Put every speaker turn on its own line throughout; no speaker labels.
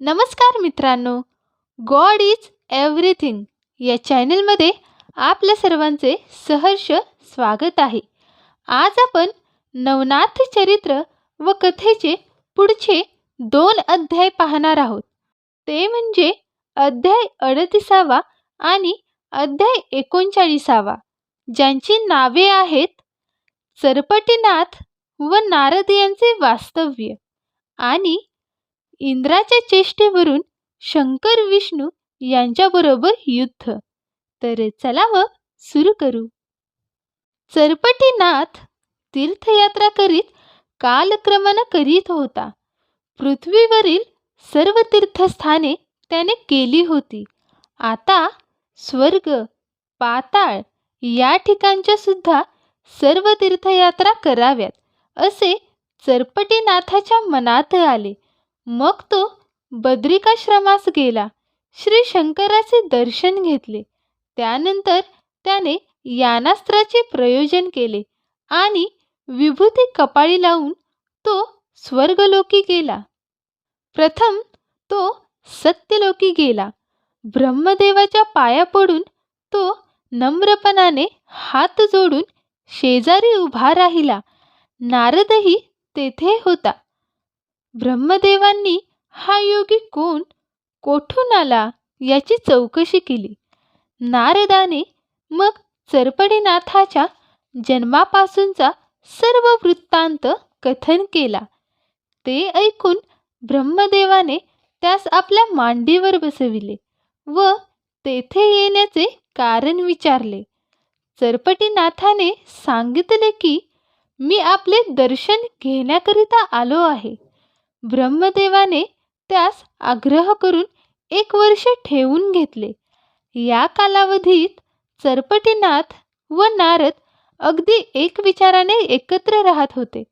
नमस्कार मित्रांनो God is everything या चॅनलमध्ये आपल्या सर्वांचे सहर्ष स्वागत आहे. आज आपण नवनाथ चरित्र व कथेचे पुढचे दोन अध्याय पाहणार आहोत. ते म्हणजे अध्याय अडतीसावा आणि अध्याय एकोणचाळीसावा ज्यांची नावे आहेत चरपटीनाथ व नारद यांचे वास्तव्य आणि इंद्राच्या चेष्टेवरून शंकर विष्णू यांच्याबरोबर युद्ध. तर चला व सुरू करू. चरपटीनाथ तीर्थयात्रा करीत कालक्रमण करीत होता. पृथ्वीवरील सर्व तीर्थस्थाने त्याने केली होती. आता स्वर्ग पाताळ या ठिकाणच्या सुद्धा सर्व तीर्थयात्रा कराव्यात असे चरपटीनाथाच्या मनात आले. मग तो बद्रिकाश्रमास गेला. श्री शंकराचे दर्शन घेतले. त्यानंतर त्याने यानास्त्राचे प्रयोजन केले आणि विभूती कपाळी लावून तो स्वर्गलोकी गेला. प्रथम तो सत्यलोकी गेला. ब्रह्मदेवाच्या पाया पडून तो नम्रपणाने हात जोडून शेजारी उभा राहिला. नारदही तेथे होता. ब्रह्मदेवांनी हा योगी कोण? कोठून आला? याची चौकशी केली. नारदाने मग चरपडीनाथाच्या जन्मापासूनचा सर्व वृत्तांत कथन केला. ते ऐकून ब्रह्मदेवाने त्यास आपल्या मांडीवर बसविले व तेथे येण्याचे कारण विचारले. चरपटीनाथाने सांगितले की मी आपले दर्शन घेण्याकरिता आलो आहे. ब्रह्मदेवाने त्यास आग्रह करून एक वर्ष ठेवून घेतले. या कालावधीत चरपटीनाथ व नारद अगदी एक विचाराने एकत्र राहत होते.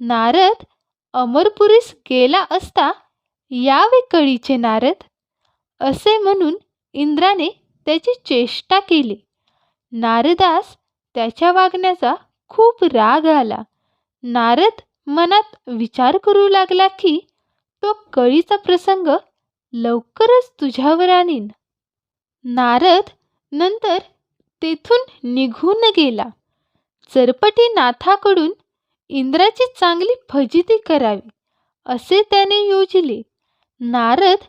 नारद अमरपुरीस गेला असता यावे कळीचे नारद? असे म्हणून इंद्राने त्याची चेष्टा केली. नारदास त्याच्या वागण्याचा खूप राग आला. नारद मनात विचार करू लागला की तो कळीचा प्रसंग लवकरच तुझ्यावर आणीन. नारद नंतर तेथून निघून गेला. चरपटीनाथाकडून इंद्राची चांगली फजिती करावी असे त्याने योजले. नारद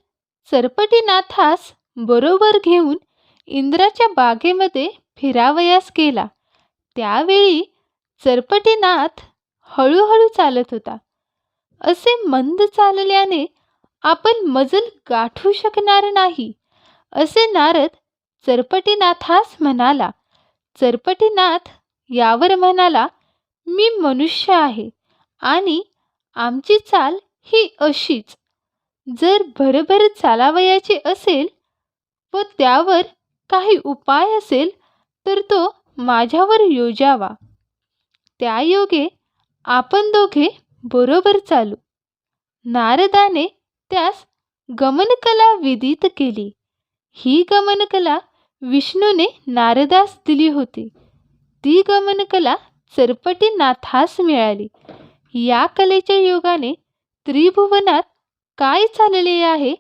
चरपटीनाथास बरोबर घेऊन इंद्राच्या बागेमध्ये फिरावयास गेला. त्यावेळी चरपटीनाथ हळूहळू चालत होता. असे मंद चालल्याने आपण मजल गाठू शकणार नाही. असे नारद चरपटीनाथास म्हणाला चरपटीनाथ यावर म्हणाला मी मनुष्य आहे आणि आमची चाल ही अशीच. जर भरभर चालावयाची असेल व त्यावर काही उपाय असेल तर तो माझ्यावर योजावा. त्या योगे आपण दोघे बरोबर चालू. नारदाने त्यास गमनकला विदित केली. ही गमनकला विष्णूने नारदास दिली होती. ती गमनकला चरपटीनाथास मिळाली. या कलेच्या योगाने त्रिभुवनात काय चालले आहे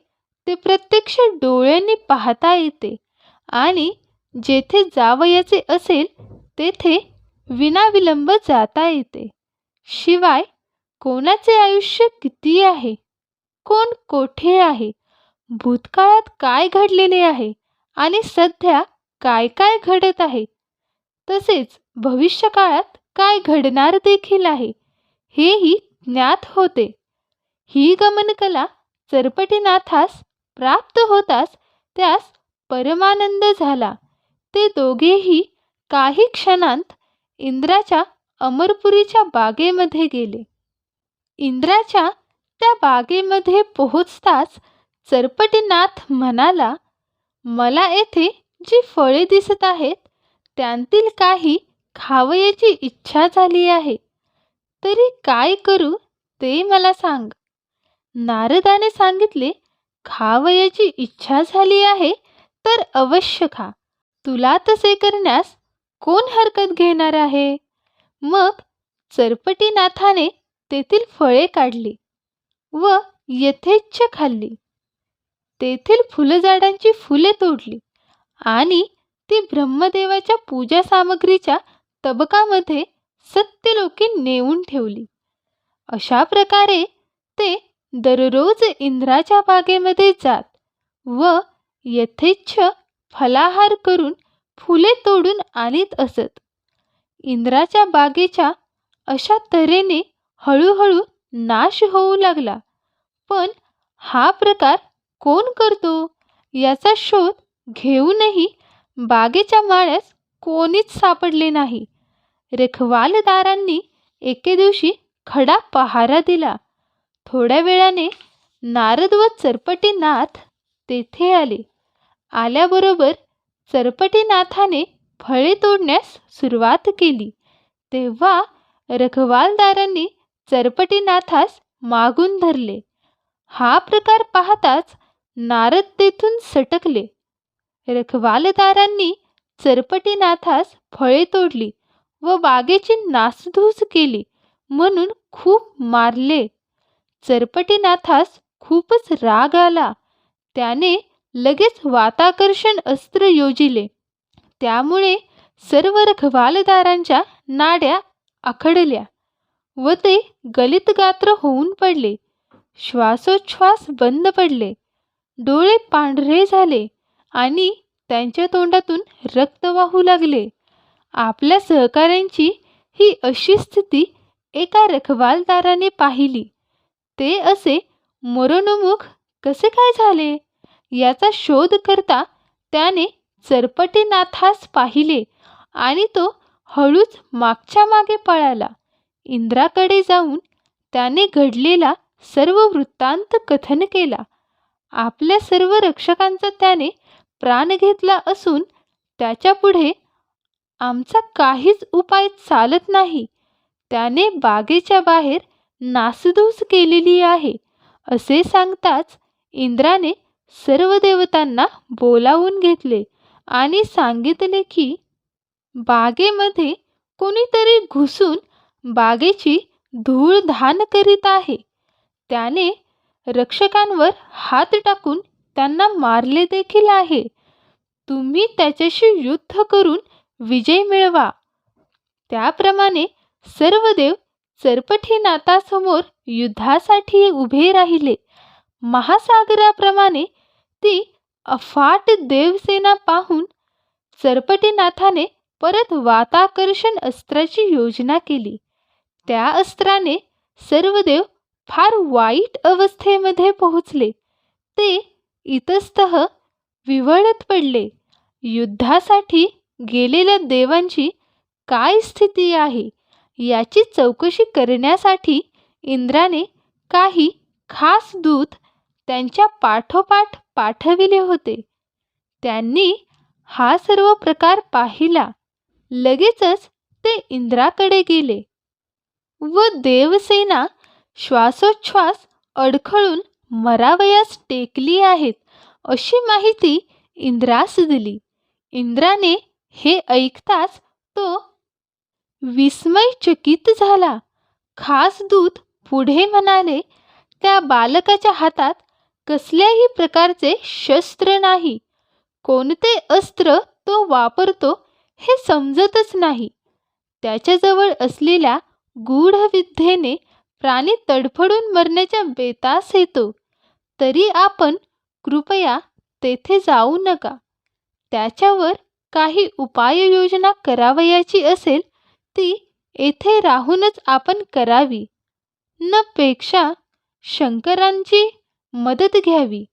ते प्रत्यक्ष डोळ्यांनी पाहता येते आणि जेथे जावयाचे असेल तेथे विनाविलंब जाता येते. शिवाय कोणाचे आयुष्य किती आहे? कोण कोठे आहे? भूतकाळात काय घडलेले आहे? आणि सध्या काय काय घडत आहे? तसेच भविष्यकाळात काय घडणार देखील आहे? हेही ज्ञात होते. ही गमनकला चरपटीनाथास प्राप्त होताच त्यास परमानंद झाला. ते दोघेही काही क्षणांत इंद्राच्या अमरपुरीच्या बागेमध्ये गेले. इंद्राच्या त्या बागेमध्ये पोहोचताच चरपटीनाथ म्हणाला मला येथे जी फळे दिसत आहेत त्यांतील काही खावयाची इच्छा झाली आहे. तरी काय करू ते मला सांग. नारदाने सांगितले खावयाची इच्छा झाली आहे तर अवश्य खा. तुला तसे करण्यास कोण हरकत घेणार आहे? मग चरपटीनाथाने तेथील फळे काढली व यथेच्छ खाल्ली. तेथील फुलझाडांची फुले तोडली आणि ती ब्रह्मदेवाच्या पूजा सामग्रीच्या तबकामध्ये सत्यलोकी नेऊन ठेवली. अशा प्रकारे ते दररोज इंद्राच्या बागेमध्ये जात व यथेच्छ फलाहार करून फुले तोडून आणीत असत. इंद्राच्या बागेच्या अशा तऱ्हेने हळूहळू नाश होऊ लागला. पण हा प्रकार कोण करतो? याचा शोध घेऊनही बागेच्या माळ्यास कोणीच सापडले नाही. रखवालदारांनी एके दिवशी खडा पहारा दिला. थोड्या वेळाने नारद व चरपटीनाथ तेथे आले. आल्याबरोबर चरपटीनाथाने फळे तोडण्यास सुरुवात केली. तेव्हा रखवालदारांनी चरपटीनाथास मागून धरले. हा प्रकार पाहताच नारद तेथून सटकले. रखवालदारांनी चरपटीनाथास फळे तोडली व बागेची नासधूस केली म्हणून खूप मारले. चरपटीनाथास खूपच राग आला. त्याने लगेच वाताकर्षण अस्त्र योजिले. त्यामुळे सर्व रखवालदारांच्या नाड्या आखडल्या व ते गलित गात्र होऊन पडले. श्वासोच्छ्वास बंद पडले. डोळे पांढरे झाले आणि त्यांच्या तोंडातून रक्त वाहू लागले. आपल्या सहकाऱ्यांची ही अशी स्थिती एका रखवालदाराने पाहिली. ते असे मरणोमुख कसे काय झाले? याचा शोध करता त्याने चरपटीनाथास पाहिले आणि तो हळूच मागच्या मागे पळाला. इंद्राकडे जाऊन त्याने घडलेला सर्व वृत्तांत कथन केला. आपल्या सर्व रक्षकांचा त्याने प्राण घेतला असून त्याच्यापुढे आमचा काहीच उपाय चालत नाही. त्याने बागेच्या बाहेर नासधूस केलेली आहे असे सांगताच इंद्राने सर्व देवतांना बोलावून घेतले. आणि सांगितले की बागेमध्ये कोणीतरी घुसून बागेची धूळधान करीत आहे. त्याने रक्षकांवर हात टाकून त्यांना मारले देखील आहे. तुम्ही त्याच्याशी युद्ध करून विजय मिळवा. त्याप्रमाणे सर्व देव चरपठीनाथासमोर युद्धासाठी उभे राहिले. महासागराप्रमाणे ती अफाट देवसेना पाहून चरपटीनाथाने परत वाताकर्षण अस्त्राची योजना केली. त्या अस्त्राने सर्व देव फार वाईट अवस्थेमध्ये पोहोचले. ते इतस्तः विवळत पडले. युद्धासाठी गेलेल्या देवांची काय स्थिती आहे? याची चौकशी करण्यासाठी इंद्राने काही खास दूत त्यांच्या पाठोपाठ पाठविले होते. त्यांनी हा सर्व प्रकार पाहिला. लगेचच ते इंद्राकडे गेले. व देवसेना श्वासोच्छ्वास अडखळून मरावयास टेकली आहेत अशी माहिती इंद्रास दिली. इंद्राने हे ऐकताच तो विस्मयचकित झाला. खास दूत पुढे म्हणाले त्या बालकाच्या हातात कसल्याही प्रकारचे शस्त्र नाही. कोणते अस्त्र तो वापरतो हे समजतच नाही. त्याच्याजवळ असलेल्या गूढ विद्येने प्राणी तडफडून मरण्याच्या बेतास येतो. तरी आपण कृपया तेथे जाऊ नका. त्याच्यावर काही उपाययोजना करावयाची असेल ती येथे राहूनच आपण करावी. न पेक्षा शंकरांची मदत घ्यावी.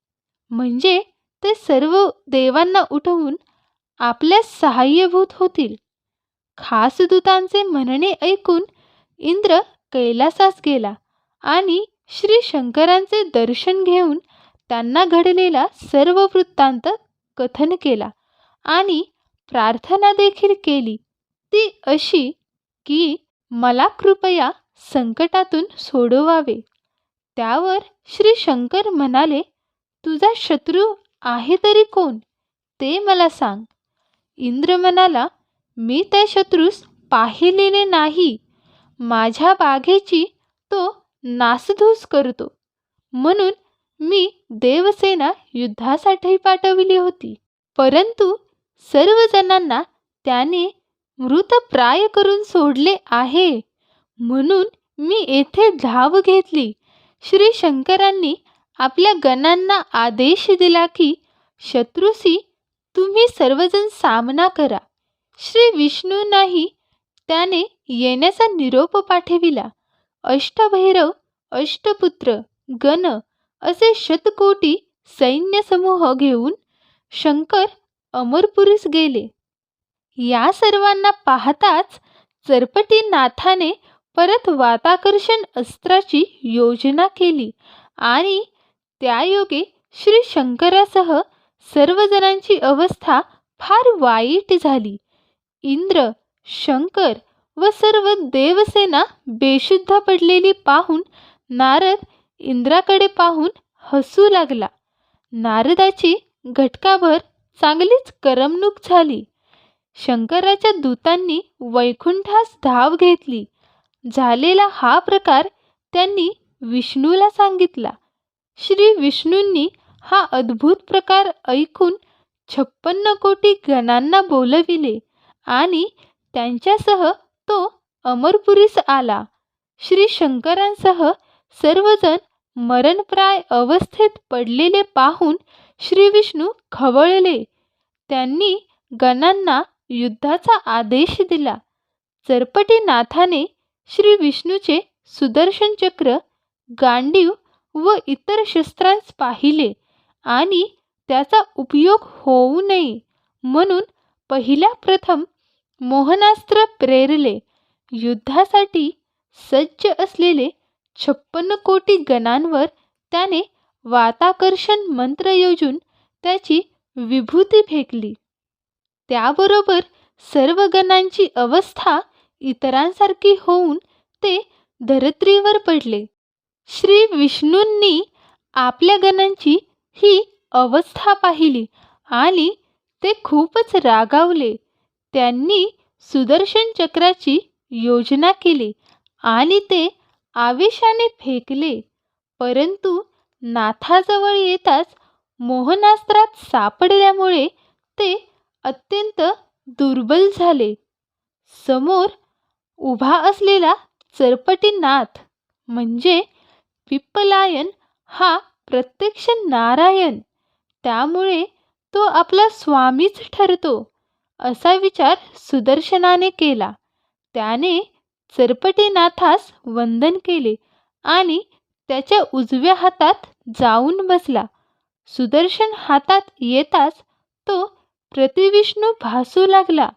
म्हणजे ते सर्व देवांना उठवून आपल्या सहाय्यभूत होतील. खास दूतांचे म्हणणे ऐकून इंद्र कैलासास गेला आणि श्री शंकरांचे दर्शन घेऊन त्यांना घडलेला सर्व वृत्तांत कथन केला आणि प्रार्थना देखील केली. ती अशी की मला कृपया संकटातून सोडवावे. त्यावर श्री शंकर म्हणाले तुझा शत्रू आहे तरी कोण? ते मला सांग. इंद्र म्हणाला मी त्या शत्रूस पाहिलेले नाही. माझ्या बागेची तो नासधूस करतो. म्हणून मी देवसेना युद्धासाठी पाठविली होती. परंतु सर्व जणांना त्याने मृतप्राय करून सोडले आहे. म्हणून मी येथे धाव घेतली. श्री शंकरांनी आपल्या गणांना आदेश दिला की शत्रूशी तुम्ही सर्वजण सामना करा. श्री विष्णूंनाही त्याने येण्याचा निरोप पाठविला. अष्टभैरव अष्टपुत्र गण असे शतकोटी सैन्यसमूह घेऊन शंकर अमरपुरीस गेले. या सर्वांना पाहताच चरपटीनाथाने परत वाताकर्षण अस्त्राची योजना केली. आणि त्यायोगे श्री शंकरासह सर्वजणांची अवस्था फार वाईट झाली. इंद्र शंकर व सर्व देवसेना बेशुद्ध पडलेली पाहून नारद इंद्राकडे पाहून हसू लागला. नारदाची घटकाभर चांगलीच करमणूक झाली. शंकराच्या दूतांनी वैकुंठास धाव घेतली. झालेला हा प्रकार त्यांनी विष्णूला सांगितला. श्री विष्णूंनी हा अद्भुत प्रकार ऐकून छप्पन्न कोटी गणांना बोलविले आणि त्यांच्यासह तो अमरपुरीस आला. श्री शंकरांसह सर्वजण मरणप्राय अवस्थेत पडलेले पाहून श्री विष्णू खवळले. त्यांनी गणांना युद्धाचा आदेश दिला. चरपटीनाथाने श्री विष्णूचे सुदर्शन चक्र गांडीव व इतर शस्त्रांस पाहिले आणि त्याचा उपयोग होऊ नये म्हणून पहिल्या प्रथम मोहनास्त्र प्रेरले. युद्धासाठी सज्ज असलेले छप्पन्न कोटी गणांवर त्याने वाताकर्षण मंत्र योजून त्याची विभूती फेकली. त्याबरोबर सर्व गणांची अवस्था इतरांसारखी होऊन ते धरत्रीवर पडले. श्री विष्णूंनी आपल्या गणांची ही अवस्था पाहिली आणि ते खूपच रागावले. त्यांनी सुदर्शन चक्राची योजना केली आणि ते आवेशाने फेकले. परंतु नाथाजवळ येताच मोहनास्त्रात सापडल्यामुळे ते अत्यंत दुर्बल झाले. समोर उभा असलेला चरपटीनाथ म्हणजे पिप्पलायन हा प्रत्यक्ष नारायण. त्यामुळे तो आपला स्वामीच ठरतो असा विचार सुदर्शनाने केला. त्याने चरपटीनाथास वंदन केले आणि त्याच्या उजव्या हातात जाऊन बसला. सुदर्शन हातात येताच तो प्रतिविष्णू भासू लागला.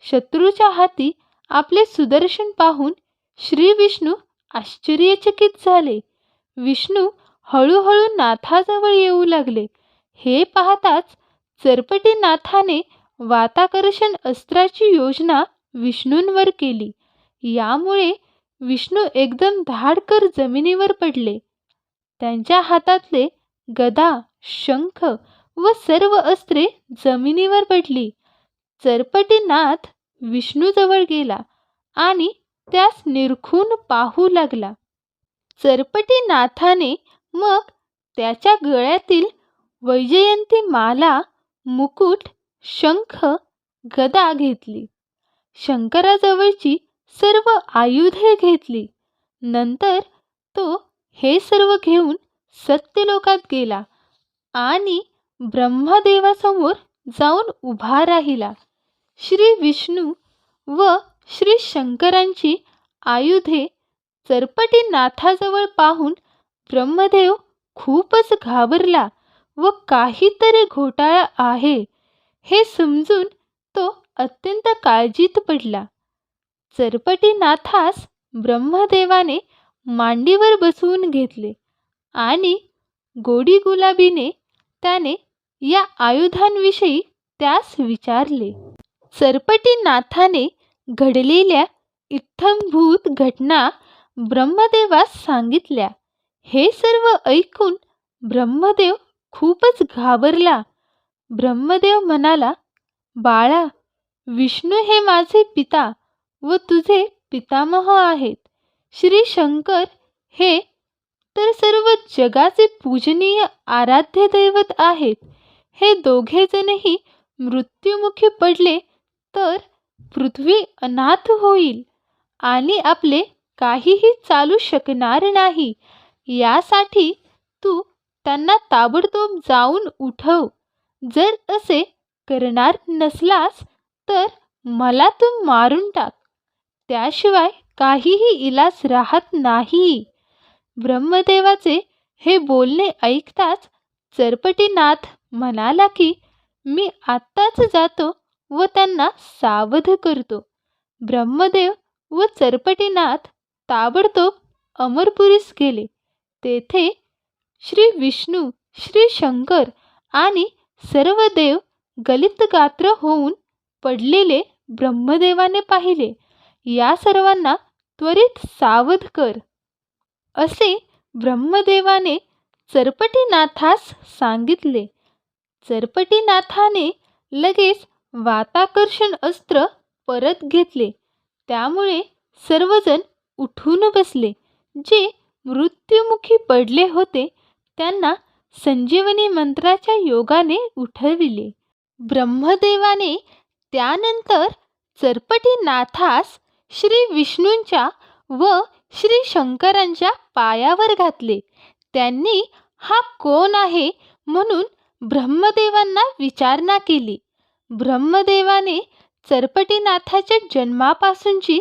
शत्रूच्या हाती आपले सुदर्शन पाहून श्री विष्णू आश्चर्यचकित झाले. विष्णू हळूहळू नाथाजवळ येऊ लागले. हे पाहताच चरपटीनाथाने वाताकर्षण अस्त्राची योजना विष्णूंवर केली. यामुळे विष्णू एकदम धाडकर जमिनीवर पडले. त्यांच्या हातातले गदा शंख व सर्व अस्त्रे जमिनीवर पडली. चरपटीनाथ विष्णूजवळ गेला आणि त्यास निरखून पाहू लागला. चरपटीनाथाने मग त्याच्या गळ्यातील वैजयंती माला मुकुट शंख गदा घेतली. शंकराजवळची सर्व आयुधे घेतली. नंतर तो हे सर्व घेऊन सत्यलोकात गेला आणि ब्रह्मदेवासमोर जाऊन उभा राहिला. श्री विष्णू व श्री शंकरांची आयुधे चरपटीनाथाजवळ पाहून ब्रह्मदेव खूपच घाबरला व काहीतरी घोटाळा आहे हे समजून तो अत्यंत काळजीत पडला. चरपटीनाथास ब्रह्मदेवाने मांडीवर बसवून घेतले आणि गोडी गुलाबीने त्याने या आयुधांविषयी त्यास विचारले. सरपटीनाथाने घडलेल्या इत्थंभूत घटना ब्रह्मदेवास सांगितल्या. हे सर्व ऐकून ब्रह्मदेव खूपच घाबरला. ब्रह्मदेव म्हणाला बाळा विष्णू हे माझे पिता व तुझे पितामह आहेत. श्री शंकर हे तर सर्व जगाचे पूजनीय आराध्य दैवत आहेत. हे दोघेजणही मृत्युमुखी पडले तर पृथ्वी अनाथ होईल आणि आपले काहीही चालू शकणार नाही. यासाठी तू त्यांना ताबडतोब जाऊन उठव. जर असे करणार नसलास तर मला तू मारून टाक. त्याशिवाय काहीही इलाज राहत नाही. ब्रह्मदेवाचे हे बोलणे ऐकताच चरपटीनाथ म्हणाला की मी आत्ताच जातो व त्यांना सावध करतो. ब्रह्मदेव व चरपटीनाथ ताबडतोब अमरपुरीस गेले. तेथे श्री विष्णू श्री शंकर आणि सर्व देव गलित गात्र होऊन पडलेले ब्रह्मदेवाने पाहिले. या सर्वांना त्वरित सावध कर. असे ब्रह्मदेवाने चरपटीनाथास सांगितले. चरपटीनाथाने लगेच वाताकर्षण अस्त्र परत घेतले. त्यामुळे सर्वजण उठून बसले. जे मृत्युमुखी पडले होते त्यांना संजीवनी मंत्राच्या योगाने उठविले. ब्रह्मदेवाने त्यानंतर चरपटीनाथास श्री विष्णूंच्या व श्री शंकरांच्या पायावर घातले. त्यांनी हा कोण आहे? म्हणून ब्रह्मदेवांना विचारणा केली. ब्रह्मदेवाने चरपटीनाथाच्या जन्मापासूनची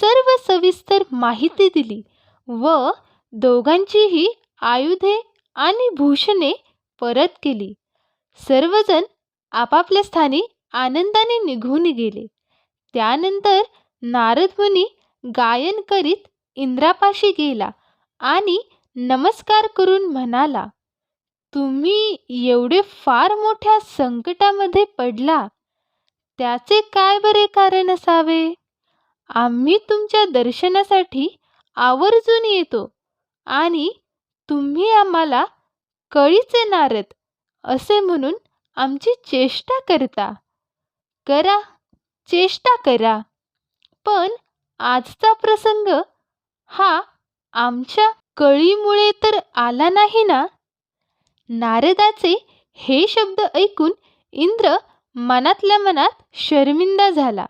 सर्व सविस्तर माहिती दिली व दोघांचीही आयुधे आणि भूषणे परत केली. सर्वजण आपापल्या स्थानी आनंदाने निघून गेले. त्यानंतर नारद मुनी गायन करीत इंद्रापाशी गेला आणि नमस्कार करून म्हणाला तुम्ही एवढे फार मोठ्या संकटामध्ये पडला त्याचे काय बरे कारण असावे? आम्ही तुमच्या दर्शनासाठी आवर्जून येतो आणि तुम्ही आम्हाला कळीचे नारद असे म्हणून आमची चेष्टा करता. करा चेष्टा करा. पण आजचा प्रसंग हा आमच्या कळीमुळे तर आला नाही ना? नारदाचे हे शब्द ऐकून इंद्र मनातल्या मनात शर्मिंदा झाला.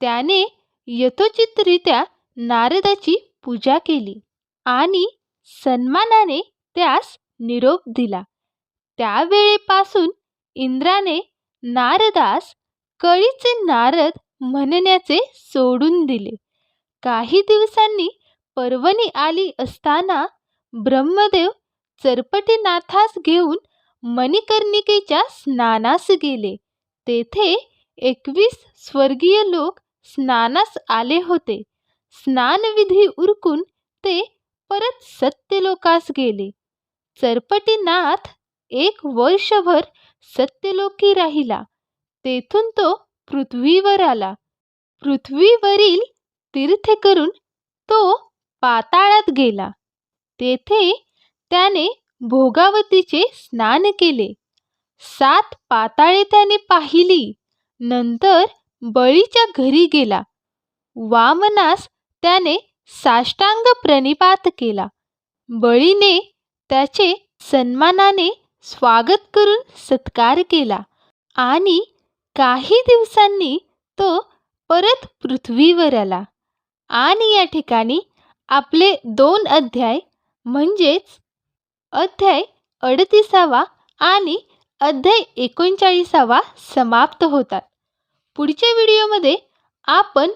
त्याने यथोचितरित्या नारदाची पूजा केली आणि सन्मानाने त्यास निरोप दिला. त्यावेळेपासून इंद्राने नारदास कळीचे नारद म्हणण्याचे सोडून दिले. काही दिवसांनी पर्वणी आली असताना ब्रह्मदेव चरपटीनाथास घेऊन मणिकर्णिकेच्या स्नानास गेले. तेथे एकवीस स्वर्गीय लोक स्नानास आले होते. स्नानविधी उरकून ते परत सत्यलोकास गेले. चरपटीनाथ एक वर्षभर सत्यलोकी राहिला. तेथून तो पृथ्वीवर आला. पृथ्वीवरील तीर्थ करून तो पाताळात गेला. तेथे त्याने भोगावतीचे स्नान केले. सात पाताळे त्याने पाहिली. नंतर बळीच्या घरी गेला. वामनास त्याने साष्टांग प्रणिपात केला. बळीने त्याचे सन्मानाने स्वागत करून सत्कार केला आणि काही दिवसांनी तो परत पृथ्वीवर आला. आणि या ठिकाणी आपले दोन अध्याय म्हणजेच अध्याय अडतीसावा आणि अध्याय एकोणचाळीसावा समाप्त होतात. पुढच्या व्हिडिओमध्ये आपण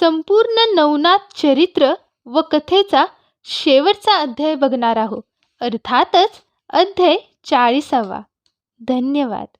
संपूर्ण नवनाथ चरित्र व कथेचा शेवटचा अध्याय बघणार आहोत. अर्थातच अध्याय चाळीसावा. धन्यवाद.